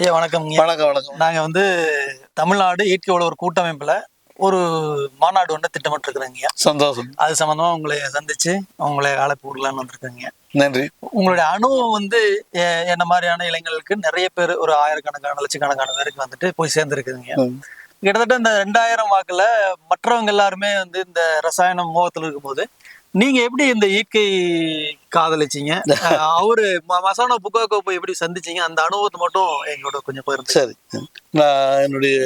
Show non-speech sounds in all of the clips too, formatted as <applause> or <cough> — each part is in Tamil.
ஐயா வணக்கம்ங்க வணக்கம் வணக்கம். நாங்க வந்து தமிழ்நாடு இயற்கை உழவர் கூட்டமைப்புல ஒரு மாநாடு ஒன்று திட்டமிட்டு இருக்கிறோங்க சந்தோஷம். அது சம்பந்தமா உங்களை சந்திச்சு உங்களை அழைப்பு விடலான்னு வந்திருக்கேங்க நன்றி. உங்களுடைய அனுபவம் வந்து என்ன மாதிரியான இளைஞர்களுக்கு நிறைய பேர் ஒரு ஆயிரக்கணக்கான லட்சக்கணக்கான பேருக்கு வந்துட்டு போய் சேர்ந்துருக்குதுங்க. கிட்டத்தட்ட இந்த ரெண்டாயிரம் வாக்குல மற்றவங்க எல்லாருமே வந்து இந்த ரசாயன மோகத்துல இருக்கும்போது நீங்க எப்படி இந்த இயற்கை காதலிச்சீங்க. <laughs> அவரு மசானோ புக்காக்கோ போய் எப்படி சந்திச்சீங்க? அந்த அனுபவத்தை மட்டும் எங்களோட கொஞ்சம் போயிருந்து சரி. நான் என்னுடைய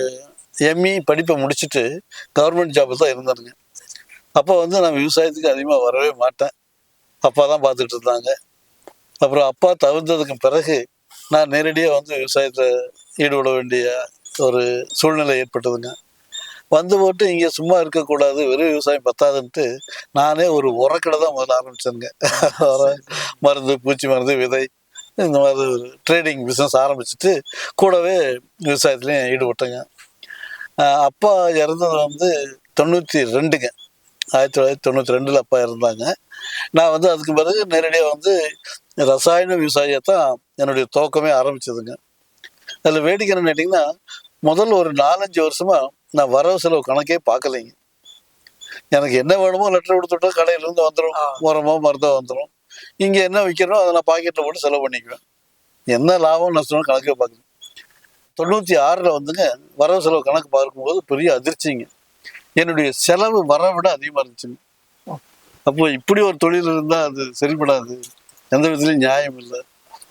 எம்இ படிப்பை முடிச்சுட்டு கவர்மெண்ட் ஜாப் தான் இருந்தேனுங்க. அப்போ வந்து நான் விவசாயத்துக்கு அதிகமாக வரவே மாட்டேன். அப்பா தான் பார்த்துட்டு இருந்தாங்க. அப்புறம் அப்பா தவிர்த்ததுக்கு பிறகு நான் நேரடியாக வந்து விவசாயத்தை ஈடுபட வேண்டிய ஒரு சூழ்நிலை ஏற்பட்டதுங்க. வந்து போட்டு இங்கே சும்மா இருக்கக்கூடாது வெறும் விவசாயம் பத்தாதுன்ட்டு நானே ஒரு உரக்கடை தான் முதல்ல ஆரம்பிச்சேங்க மருந்து பூச்சி மருந்து விதை இந்த மாதிரி ஒரு ட்ரேடிங் பிஸ்னஸ் ஆரம்பிச்சுட்டு கூடவே விவசாயத்துலேயும் ஈடுபட்டேங்க. அப்பா இறந்தது வந்து தொண்ணூற்றி ரெண்டுங்க. ஆயிரத்தி தொள்ளாயிரத்தி தொண்ணூற்றி ரெண்டில் அப்பா இருந்தாங்க நான் வந்து அதுக்கு பிறகு நேரடியாக வந்து ரசாயன விவசாயத்தான் என்னுடைய துவக்கமே ஆரம்பிச்சதுங்க. அதில் வேடிக்கை என்ன கேட்டிங்கன்னா முதல்ல ஒரு நாலஞ்சு வருஷமாக நான் வரவு செலவு கணக்கே பார்க்கலைங்க. எனக்கு என்ன வேணுமோ லெட்டர் கொடுத்துட்டா கடையிலேருந்து வந்துடும். உரமோ மருந்தோ வந்துடும் இங்கே என்ன விற்கிறனோ அதை நான் பாக்கெட்டில் போட்டு செலவு பண்ணிக்குவேன். என்ன லாபம் நஷ்டம் கணக்கே பார்க்கல. தொண்ணூற்றி ஆறில் வந்துங்க வரவு செலவு கணக்கு பார்க்கும்போது பெரிய அதிர்ச்சிங்க. என்னுடைய செலவு வர விட அதிகமாக இருந்துச்சுங்க. அப்போ இப்படி ஒரு தொழில் இருந்தால் அது சரிப்படாது. எந்த விதத்துலையும் நியாயம் இல்லை.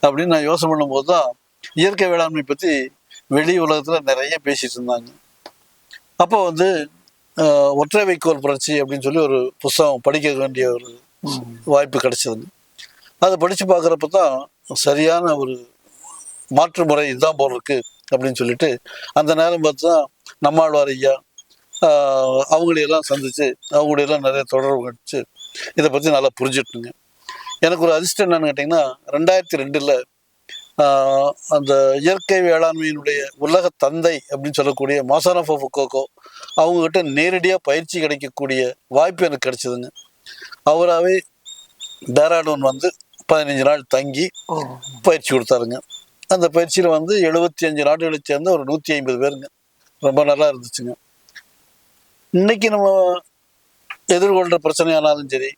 அப்படின்னு நான் யோசனை பண்ணும்போது தான் இயற்கை வேளாண்மை பற்றி வெளி உலகத்தில் நிறைய பேசிட்டு இருந்தாங்க. அப்போ வந்து ஒற்றை வைக்கோல் புரட்சி அப்படின்னு சொல்லி ஒரு புஸ்தகம் படிக்க வேண்டிய ஒரு வாய்ப்பு கிடைச்சதுங்க. அதை படித்து பார்க்குறப்ப தான் சரியான ஒரு மாற்று முறை இதுதான் போல் இருக்கு அப்படின்னு சொல்லிட்டு அந்த நேரம் பார்த்து தான் நம்மாழ்வார் ஐயா அவங்களையெல்லாம் சந்தித்து அவங்களையெல்லாம் நிறைய தொடர்பு கிடச்சி இதை பற்றி நல்லா புரிஞ்சுட்டுங்க எனக்கு ஒரு அதிர்ஷ்டம் என்னன்னு கேட்டிங்கன்னா ரெண்டாயிரத்தி ரெண்டில் அந்த இயற்கை வேளாண்மையினுடைய உலக தந்தை அப்படின்னு சொல்லக்கூடிய மாசானஃபோ ஃபுக்கோக்கோ அவங்ககிட்ட நேரடியாக பயிற்சி கிடைக்கக்கூடிய வாய்ப்பு எனக்கு கிடைச்சதுங்க. அவராகவே டேராடூன் வந்து பதினஞ்சு நாள் தங்கி பயிற்சி கொடுத்தாருங்க. அந்த பயிற்சியில் வந்து எழுபத்தி அஞ்சு நாடுகளை சேர்ந்த ஒரு நூற்றி ஐம்பது பேருங்க. ரொம்ப நல்லா இருந்துச்சுங்க. இன்னைக்கு நம்ம எதிர்கொள்கிற பிரச்சனையானாலும் சரி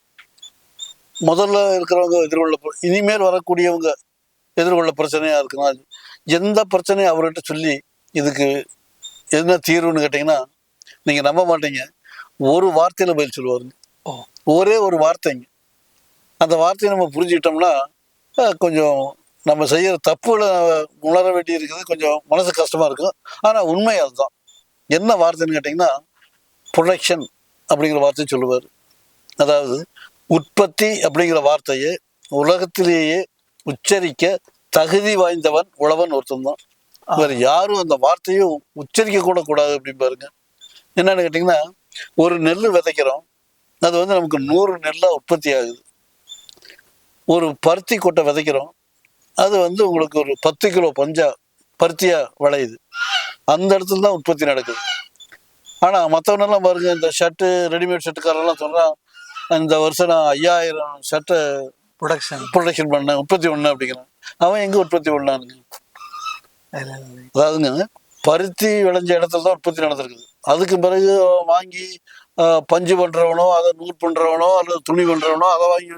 முதல்ல இருக்கிறவங்க எதிர்கொள்ள இனிமேல் வரக்கூடியவங்க எதிர்கொள்ள பிரச்சனையா இருக்குன்னா எந்த பிரச்சனையும் அவர்கிட்ட சொல்லி இதுக்கு என்ன தீர்வுன்னு கேட்டிங்கன்னா நீங்கள் நம்ப மாட்டீங்க. ஒரு வார்த்தையில் பதில் சொல்லுவாருங்க. ஒரே ஒரு வார்த்தைங்க. அந்த வார்த்தையை நம்ம புரிஞ்சுக்கிட்டோம்னா கொஞ்சம் நம்ம செய்யற தப்புகளை உணர வேண்டி இருக்குது கொஞ்சம் மனசு கஷ்டமா இருக்கும் ஆனால் உண்மை அதுதான். என்ன வார்த்தைன்னு கேட்டிங்கன்னா ப்ரொடக்ஷன் அப்படிங்கிற வார்த்தையை சொல்லுவார். அதாவது உற்பத்தி அப்படிங்கிற வார்த்தையை உலகத்திலேயே உச்சரிக்க தகுதி வாய்ந்தவன் உழவன் ஒருத்தன் தான் வேறு யாரும் அந்த வார்த்தையை உச்சரிக்க கூட கூடாது அப்படின்னு பாருங்க. என்னன்னு கேட்டிங்கன்னா ஒரு நெல் விதைக்கிறோம். அது வந்து நமக்கு நூறு நெல்லாக உற்பத்தி ஆகுது. ஒரு பருத்தி கொட்டை விதைக்கிறோம். அது வந்து உங்களுக்கு ஒரு பத்து கிலோ பஞ்சா பருத்தியா விளையுது. அந்த இடத்துல தான் உற்பத்தி நடக்குது. ஆனால் மற்றவனெல்லாம் பாருங்க இந்த ஷர்ட்டு ரெடிமேட் ஷர்ட்டுக்காரெல்லாம் சொல்கிறான் இந்த வருஷம் நான் ஐயாயிரம் ஷர்ட்டை ப்ரொடக்ஷன் ப்ரொடக்ஷன் பண்ண உற்பத்தி பண்ண அப்படிங்கிறான். அவன் எங்கே உற்பத்தி பண்ணானுங்க அதாவதுங்க பருத்தி விளைஞ்ச இடத்துல தான் உற்பத்தி நடந்திருக்குது. அதுக்கு பிறகு வாங்கி பஞ்சு பண்ணுறவனோ அதை நூல் பண்ணுறவனோ அல்லது துணி பண்ணுறவனோ அதை வாங்கி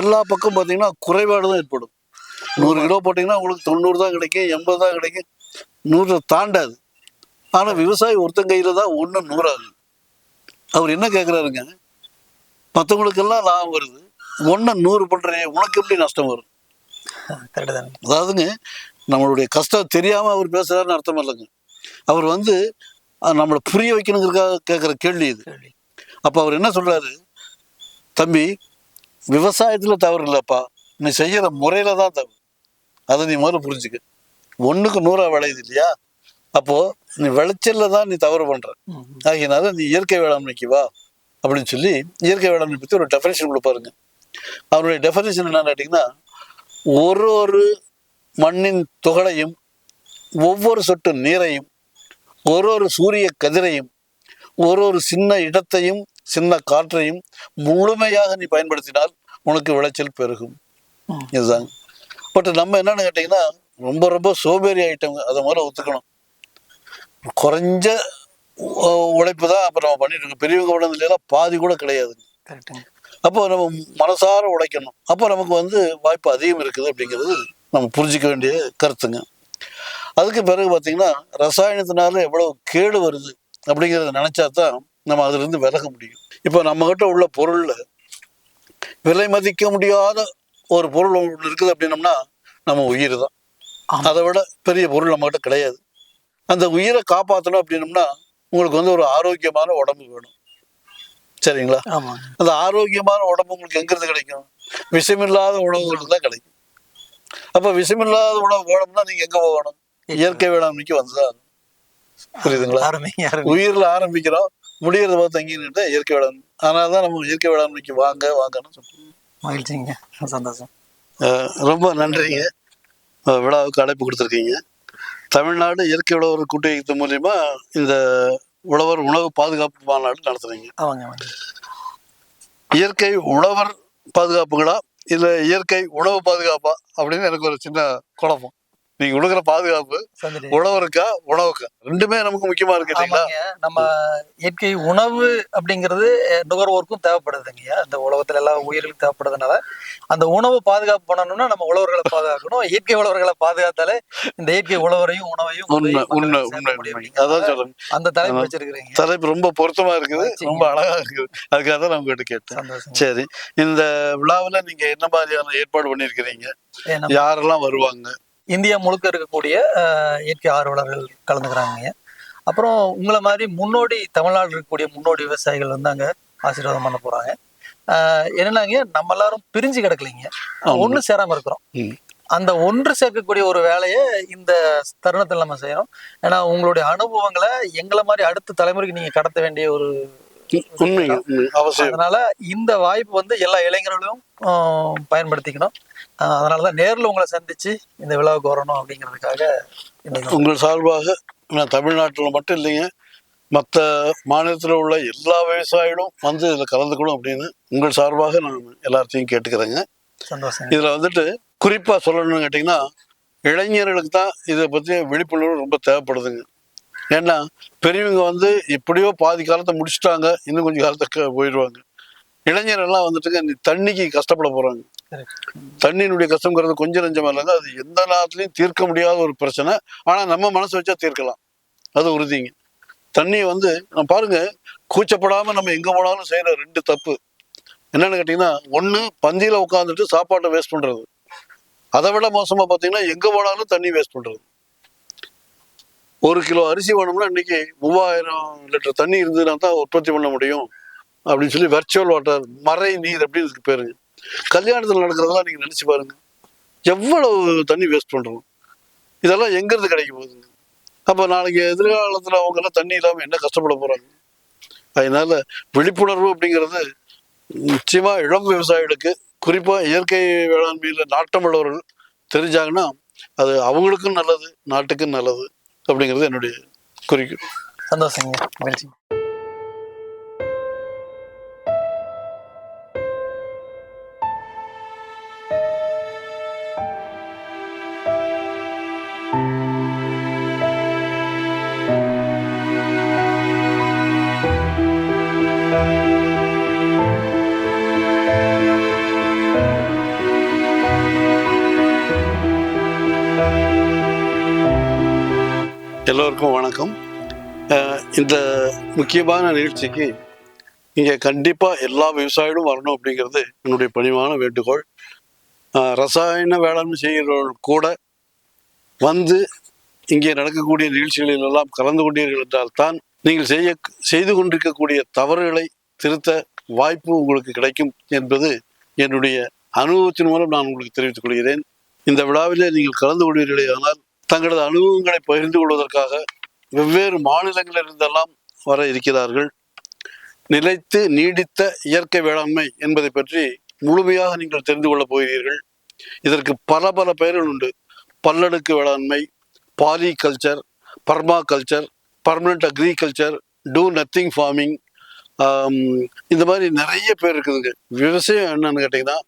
எல்லா பக்கம் பார்த்தீங்கன்னா குறைபாடு தான் ஏற்படும். நூறு கிலோ போட்டிங்கன்னா உங்களுக்கு தொண்ணூறு தான் கிடைக்கும் எண்பது தான் கிடைக்கும். நூறு தாண்டாது. ஆனால் விவசாயி ஒருத்தன் கையில் தான் ஒன்று நூறாகுது. அவர் என்ன கேட்குறாருங்க மற்றவங்களுக்கெல்லாம் லாபம் வருது. ஒன்று நூறு பண்ணுறேன் உனக்கு எப்படி நஷ்டம் வரும்? அதாவதுங்க நம்மளுடைய கஷ்டம் தெரியாம அவர் பேசுறாருன்னு அர்த்தம் இல்லைங்க. அவர் வந்து நம்மளை புரிய வைக்கணுங்கிறதுக்காக கேட்குற கேள்வி இது. கேள்வி. அப்போ அவர் என்ன சொல்றாரு? தம்பி விவசாயத்துல தவறு இல்லைப்பா. நீ செய்யற முறையில தான் தவறு. அதை நீ முதல்ல புரிஞ்சுக்க. ஒண்ணுக்கு நூறா விளையுது இல்லையா? அப்போ நீ விளைச்சல்ல தான் நீ தவறு பண்ற. ம். ஆகியனால நீ இயற்கை வேளாண்மைக்கு வா. அப்படின்னு சொல்லி இயற்கை வேளாண்மை பத்தி ஒரு டெஃபினேஷன் கொடுப்பாருங்க. அவருடைய டெஃபினேஷன் என்னன்னு கேட்டிங்கன்னா ஒரு ஒரு மண்ணின் துகளையும் ஒவ்வொரு சொட்டு நீரையும் ஒரு ஒரு சூரிய கதிரையும் ஒரு ஒரு சின்ன இடத்தையும் சின்ன காற்றையும் முழுமையாக நீ பயன்படுத்தினால் உனக்கு விளைச்சல் பெருகும். இதுதாங்க பட் நம்ம என்னன்னு கேட்டிங்கன்னா ரொம்ப ரொம்ப சோம்பேறி ஆயிட்டவங்க அதை முதல்ல ஒத்துக்கணும். குறைஞ்ச உழைப்பு தான் அப்போ நம்ம பண்ணிட்டு இருக்கோம். பெரியவங்க உடனே பாதி கூட கிடையாது கரெக்டுங்க அப்போ நம்ம மனசார உழைக்கணும் அப்போ நமக்கு வந்து வாய்ப்பு அதிகம் இருக்குது அப்படிங்கிறது நம்ம புரிஞ்சிக்க வேண்டிய கருத்துங்க. அதுக்கு பிறகு பார்த்தீங்கன்னா ரசாயனத்தினால எவ்வளவு கேடு வருது அப்படிங்கிறத நினைச்சா தான் நம்ம அதிலிருந்து விலக முடியும். இப்போ நம்மகிட்ட உள்ள பொருள்ல விலை மதிக்க முடியாத ஒரு பொருள் ஒன்று இருக்குது அப்படின்னம்னா நம்ம உயிர் தான். அதை விட பெரிய பொருள் நம்மகிட்ட கிடையாது. அந்த உயிரை காப்பாற்றணும் அப்படின்னம்னா உங்களுக்கு வந்து ஒரு ஆரோக்கியமான உடம்பு வேணும். சரிங்களா? அந்த ஆரோக்கியமான உடம்பு உங்களுக்கு எங்கிருந்து கிடைக்கும்? விஷமில்லாத உணவுகளுக்கு தான் கிடைக்கும். அப்ப விஷமில்லாத உணவு வேணும்னா நீங்க எங்க போகணும்? இயற்கை வேளாண்மைக்கு வந்துதான் புரியுதுங்களா? உயிர்ல ஆரம்பிக்கிறோம். முடியறத பார்த்து தங்கிட்டு இயற்கை வேளாண்மை. அதனாலதான் நம்ம இயற்கை வேளாண்மைக்கு வாங்க வாங்கன்னு சொல்றோம். மகிழ்ச்சிங்க. சந்தோஷம். ரொம்ப நன்றிங்க. விழாவுக்கு அழைப்பு கொடுத்துருக்கீங்க. தமிழ்நாடு இயற்கை உழவர் கூட்டமைப்பு மூலியமா இந்த உழவர் உணவு பாதுகாப்பு மாநாடு நடத்துறீங்க. இயற்கை உழவர் பாதுகாப்புகளா? இல்ல இயற்கை உணவு பாதுகாப்பா? அப்படின்னு எனக்கு ஒரு சின்ன குழப்பம். நீங்க கொடுக்குற பாதுகாப்பு உழவருக்கா உணவுக்கா ரெண்டுமே நமக்கு முக்கியமா இருக்கு இல்லைங்களா? நம்ம இயற்கை உணவு அப்படிங்கிறது நுகர்வோருக்கும் தேவைப்படுதுங்கய்யா இந்த உலகத்துல எல்லா உயிர்களுக்கும் தேவைப்படுறதுனால அந்த உணவு பாதுகாப்பு பண்ணணும்னா நம்ம உழவர்களை பாதுகாக்கணும். இயற்கை உழவர்களை பாதுகாத்தாலே இந்த இயற்கை உழவரையும் உணவையும் உண்மை உண்மை. அதான் சொல்றேன். அந்த தலைப்பு. வச்சிருக்கிறீங்க. தலைப்பு ரொம்ப பொருத்தமா இருக்குது. ரொம்ப அழகா இருக்குது. அதுக்காக தான் நான் உங்ககிட்ட கேட்டேன். சரி. இந்த விழாவுல நீங்க என்ன மாதிரியான ஏற்பாடு பண்ணிருக்கிறீங்க நம்ம யாரெல்லாம் வருவாங்க? இந்தியா முழுக்க இருக்கக்கூடிய இயற்கை ஆர்வலர்கள் கலந்துக்கிறாங்க அப்புறம் உங்களை மாதிரி முன்னோடி தமிழ்நாடு இருக்கக்கூடிய முன்னோடி விவசாயிகள் வந்து அங்க ஆசீர்வாதம் பண்ண போறாங்க. அஹ், என்னன்னாங்க நம்ம எல்லாரும் பிரிஞ்சு கிடக்கலைங்க. ஒண்ணு சேராம இருக்கிறோம். அந்த ஒன்று சேர்க்கக்கூடிய ஒரு வேலையை இந்த தருணத்தில் நம்ம செய்யறோம். ஏன்னா உங்களுடைய அனுபவங்களை எங்களை மாதிரி அடுத்த தலைமுறைக்கு நீங்க கடத்த வேண்டிய ஒரு அதனால இந்த வாய்ப்பு வந்து எல்லா இளைஞர்களும் பயன்படுத்திக்கணும். ஆஹ், அதனாலதான் நேர்ல உங்களை சந்திச்சு இந்த விழாவுக்கு வரணும் அப்படிங்கிறதுக்காக உங்கள் சார்பாக நான் தமிழ்நாட்டில் மட்டும் இல்லைங்க மற்ற மாநிலத்தில் உள்ள எல்லா விவசாயிகளும் வந்து இதில் கலந்துக்கணும் அப்படின்னு உங்கள் சார்பாக நான் எல்லாத்தையும் கேட்டுக்கிறேங்க. சந்தோஷம் இதில் வந்துட்டு குறிப்பாக சொல்லணும்னு கேட்டிங்கன்னா இளைஞர்களுக்கு தான் இதை பற்றி விழிப்புணர்வு ரொம்ப தேவைப்படுதுங்க. ஏன்னா பெரியவங்க வந்து எப்படியோ பாதி காலத்தை முடிச்சுட்டாங்க இன்னும் கொஞ்சம் காலத்துக்கு போயிடுவாங்க. இளைஞரெல்லாம் வந்துட்டுங்க தண்ணிக்கு கஷ்டப்பட போகிறாங்க தண்ணியினுடைய கஷ்டங்கிறது கொஞ்சம் நஞ்சம் இல்லைங்க அது எந்த நேரத்துலையும் தீர்க்க முடியாத ஒரு பிரச்சனை. ஆனால் நம்ம மனசு வச்சா தீர்க்கலாம். அது உறுதிங்க. தண்ணியை வந்து நான் பாருங்க கூச்சப்படாம நம்ம எங்க போனாலும் செய்யற ரெண்டு தப்பு. என்னன்னு கேட்டீங்கன்னா ஒண்ணு பந்தியில உட்காந்துட்டு சாப்பாட்டை வேஸ்ட் பண்றது. அதை விட மோசமா பாத்தீங்கன்னா எங்க போனாலும் தண்ணி வேஸ்ட் பண்றது. ஒரு கிலோ அரிசி வேணும்னா இன்னைக்கு மூவாயிரம் லிட்டர் தண்ணி இருந்ததுன்னா தான் உற்பத்தி பண்ண முடியும். அப்படின்னு சொல்லி வெர்ச்சுவல் வாட்டர் மறை நீர் அப்படின்னு இதுக்கு பேருங்க கல்யாணத்தில் நடக்கிறதெல்லாம் நீங்கள் நினச்சி பாருங்க. எவ்வளவு தண்ணி வேஸ்ட் பண்ணுறோம் இதெல்லாம் எங்கேருந்து கிடைக்க போகுதுங்க அப்போ நாளைக்கு எதிர்காலத்தில் அவங்கெல்லாம் தண்ணி இல்லாமல் என்ன கஷ்டப்பட போகிறாங்க அதனால விழிப்புணர்வு அப்படிங்கிறது நிச்சயமாக இளம் விவசாயிகளுக்கு குறிப்பாக இயற்கை வேளாண்மையில் நாட்டம் உள்ளவர்கள் தெரிஞ்சாங்கன்னா அது அவங்களுக்கும் நல்லது நாட்டுக்கும் நல்லது அப்படிங்கிறது என்னுடைய குறிக்கோள். சந்தோஷங்க. எல்லோருக்கும் வணக்கம். இந்த முக்கியமான நிகழ்ச்சிக்கு இங்கே கண்டிப்பாக எல்லா விவசாயிகளும் வரணும் அப்படிங்கிறது என்னுடைய பணிவான வேண்டுகோள். ரசாயன வேளாண்மை செய்கிறவர்கள் கூட வந்து இங்கே நடக்கக்கூடிய நிகழ்ச்சிகளில் எல்லாம் கலந்து கொண்டீர்கள் என்றால் தான் நீங்கள் செய்ய செய்து கொண்டிருக்கக்கூடிய தவறுகளை திருத்த வாய்ப்பு உங்களுக்கு கிடைக்கும் என்பது என்னுடைய அனுபவத்தின் மூலம் நான் உங்களுக்கு தெரிவித்துக் கொள்கிறேன். இந்த விழாவிலே நீங்கள் கலந்து கொள்வீர்களே ஆனால் தங்களது அனுபவங்களை பகிர்ந்து கொள்வதற்காக வெவ்வேறு மாநிலங்களில் இருந்தெல்லாம் வர இருக்கிறார்கள். நிலைத்து நீடித்த இயற்கை வேளாண்மை என்பதை பற்றி முழுமையாக நீங்கள் தெரிந்து கொள்ளப் போகிறீர்கள். இதற்கு பல பல பெயர்கள் உண்டு. பல்லடுக்கு வேளாண்மை poly culture perma culture permanent agriculture do nothing farming இந்த மாதிரி நிறைய பேர் இருக்குதுங்க. விவசாயம் என்னன்னு கேட்டிங்கன்னா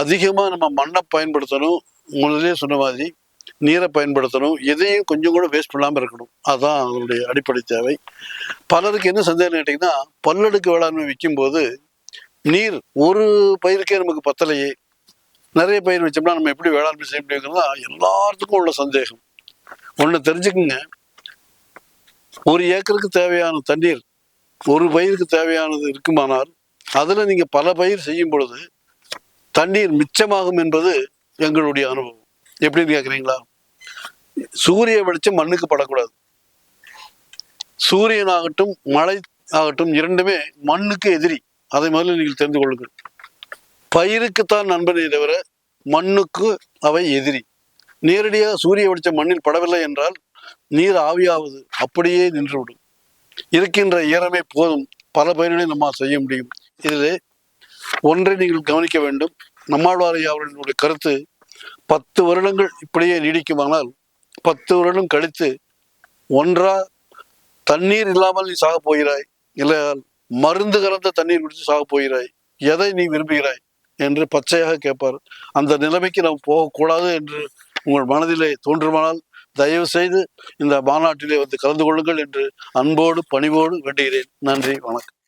அதிகமாக நம்ம மண்ணை பயன்படுத்தணும். முதலே சொன்ன மாதிரி நீரை பயன்படுத்தணும். எதையும் கொஞ்சம் கூட வேஸ்ட் பண்ணாமல் இருக்கணும். அதுதான் அதனுடைய அடிப்படை தேவை. பலருக்கு என்ன சந்தேகம் கேட்டிங்கன்னா பல்லடுக்கு வேளாண்மை விற்கும்போது நீர் ஒரு பயிருக்கே நமக்கு பத்தலையே. நிறைய பயிர் வச்சோம்னா நம்ம எப்படி வேளாண்மை செய்ய முடியுங்கிறதா எல்லாத்துக்கும் உள்ள சந்தேகம். ஒன்று தெரிஞ்சுக்குங்க. ஒரு ஏக்கருக்கு தேவையான தண்ணீர் ஒரு பயிருக்கு தேவையானது இருக்குமானால் அதில் நீங்கள் பல பயிர் செய்யும் பொழுது தண்ணீர் மிச்சமாகும் என்பது எங்களுடைய அனுபவம். எப்படின்னு கேட்குறீங்களா சூரிய வெளிச்சம் மண்ணுக்கு படக்கூடாது. சூரியன் ஆகட்டும் மழை ஆகட்டும் இரண்டுமே மண்ணுக்கு எதிரி. அதை முதல்ல நீங்கள் தெரிந்து கொள்ளுங்கள். பயிருக்குத்தான் நண்பனே தவிர மண்ணுக்கு அவை எதிரி. நேரடியாக சூரிய வெளிச்சம் மண்ணில் படவில்லை என்றால் நீர் ஆவியாவது அப்படியே நின்றுவிடும். இருக்கின்ற ஈரமே போதும். பல பயிர்களை நம்மால் செய்ய முடியும். இதிலே ஒன்றை நீங்கள் கவனிக்க வேண்டும். நம்மாழ்வார் அவர்களுடைய கருத்து பத்து வருடங்கள் இப்படியே நீடிக்குமானால் பத்து வருடம் கழித்து ஒன்றா தண்ணீர் இல்லாமல் நீ சாக போகிறாய் இல்லையால் மருந்து கலந்த தண்ணீர் குடித்து சாக போகிறாய் எதை நீ விரும்புகிறாய் என்று பச்சையாக கேட்பார். அந்த நிலைமைக்கு நாம் போகக்கூடாது என்று உங்கள் மனதிலே தோன்றுமானால் தயவு செய்து இந்த மாநாட்டிலே வந்து கலந்து கொள்ளுங்கள் என்று அன்போடு பணிவோடு வேண்டுகிறேன். நன்றி வணக்கம்.